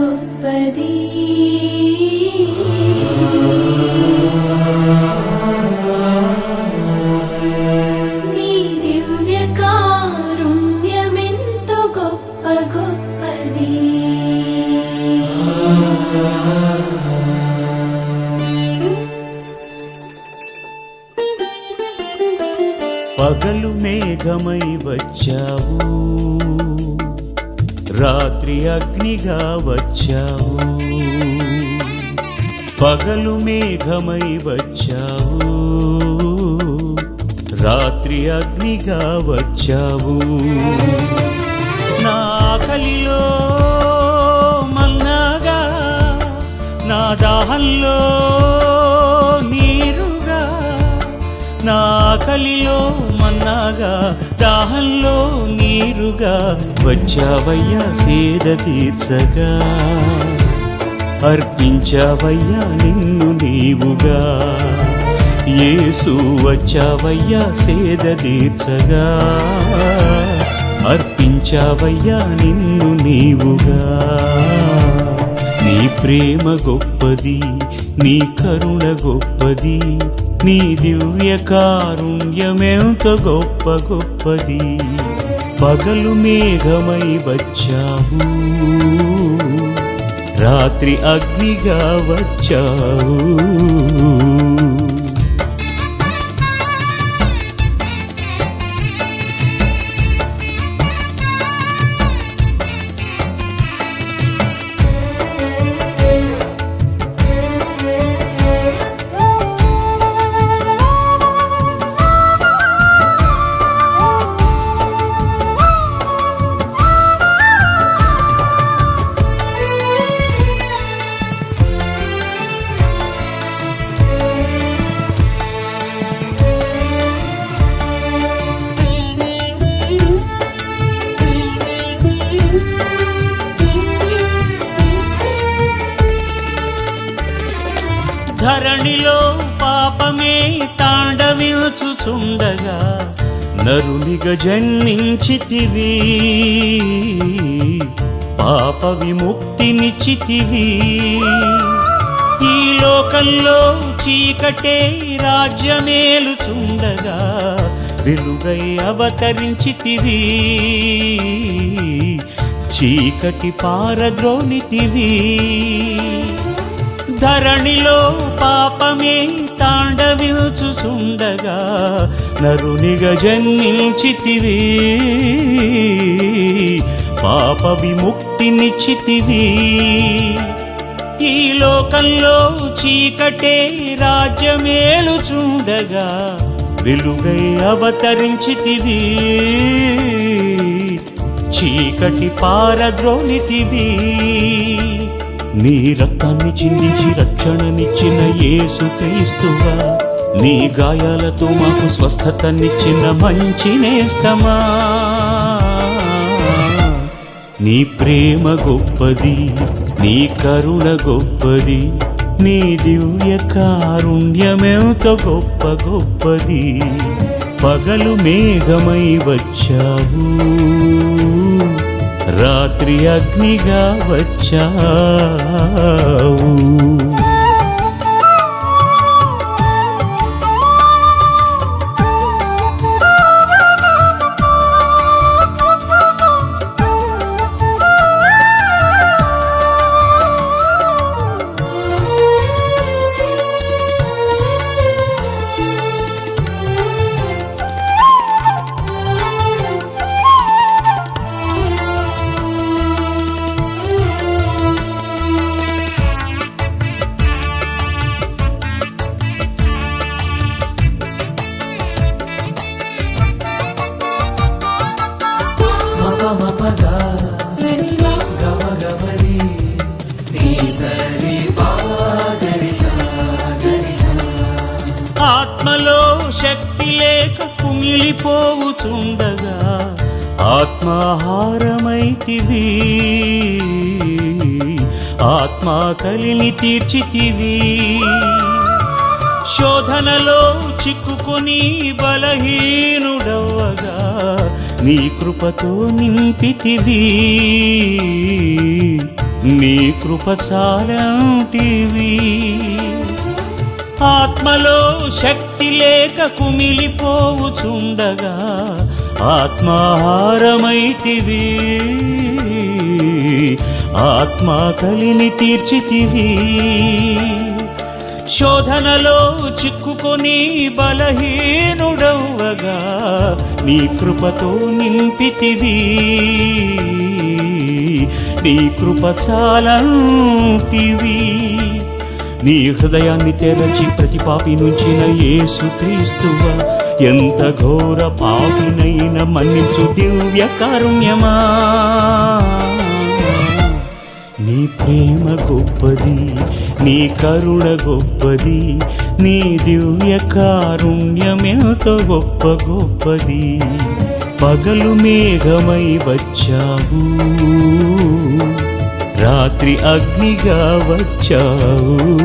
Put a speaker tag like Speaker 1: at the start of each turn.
Speaker 1: గొప్పది. నీ దివ్య కారుణ్యమెంతో గొప్ప గొప్పది.
Speaker 2: పగలు మేఘమై వచ్చావు. రాత్రి అగ్నిగా వచ్చావు. పగలు మేఘమై వచ్చావు. రాత్రి అగ్నిగా వచ్చావు. నా ఆకలిలో మన్నాగా నా దాహంలో నా ఆకలిలో మన్నాగా దాహంలో నీరుగా వచ్చావయ్యా సేద తీర్చగా. అర్పించావయ్యా నిన్ను నీవుగా. ఏసు వచ్చావయ్యా సేద తీర్చగా. అర్పించావయ్యా నిన్ను నీవుగా. నీ ప్రేమ గొప్పది నీ కరుణ గొప్పది నీ దివ్య కారుణ్యమెంత గొప్ప గొప్పది. పగలు మేఘమై వచ్చావు రాత్రి అగ్నిగా వచ్చావు. ధరణిలో పాపమే తాండవిల్చుచుండగా నరునిగ జన్మించితివి. పాప విముక్తినిచ్చితివి ఈ లోకంలో చీకటే రాజ్యమేలుచుండగా వెలుగై అవతరించితివి. చీకటి పారద్రోలితివి ధరణిలో పాపమే తాండవిల్చుచుండగా నరునిగ జన్మించితివి. పాప విముక్తినిచ్చితివి ఈ లోకంలో చీకటే రాజ్యమేలుచుండగా వెలుగై అవతరించితివి. చీకటి పారద్రోలితివి. నీ రక్తాన్ని చిందించి రక్షణనిచ్చిన యేసు క్రీస్తువా. నీ గాయాలతో మాకు స్వస్థతనిచ్చిన మంచి నేస్తమా. నీ ప్రేమ గొప్పది నీ కరుణ గొప్పది నీ దివ్య కారుణ్యమెంత గొప్ప గొప్పది. పగలు మేఘమై వచ్చావు. రాత్రి అగ్నిగా వచ్చావు.
Speaker 3: గమ గమరి సరి
Speaker 2: ఆత్మలో శక్తి లేక కుమిలిపోవుచుండగా ఆత్మాహారమైతివి. ఆత్మాకలిని తీర్చితివి. శోధనలో చిక్కుకొని బలహీనుడవ్వగా నీ కృపతో నింపితివి. నీ కృప చాలంటివి. ఆత్మలో శక్తి లేక కుమిలిపోవుచుండగా ఆత్మాహారమైతివి. ఆత్మా కలిని తీర్చితివి. శోధనలో చిక్కుకొని బలహీనుడవ్వగా నీ కృపతో నింపితివి. నీ కృప చాలంటివి నీ హృదయాన్ని తెరచి ప్రతి పాపి నుంచిన యేసు క్రీస్తువ ఎంత ఘోర పాపినైన మన్నించు దివ్య కారుణ్యమా. నీ ప్రేమ గొప్పది నీ కరుణ గొప్పది నీ దివ్య కారుణ్యమెంతో గొప్ప గొప్పది. పగలు మేఘమై వచ్చావు రాత్రి అగ్నిగా వచ్చావు.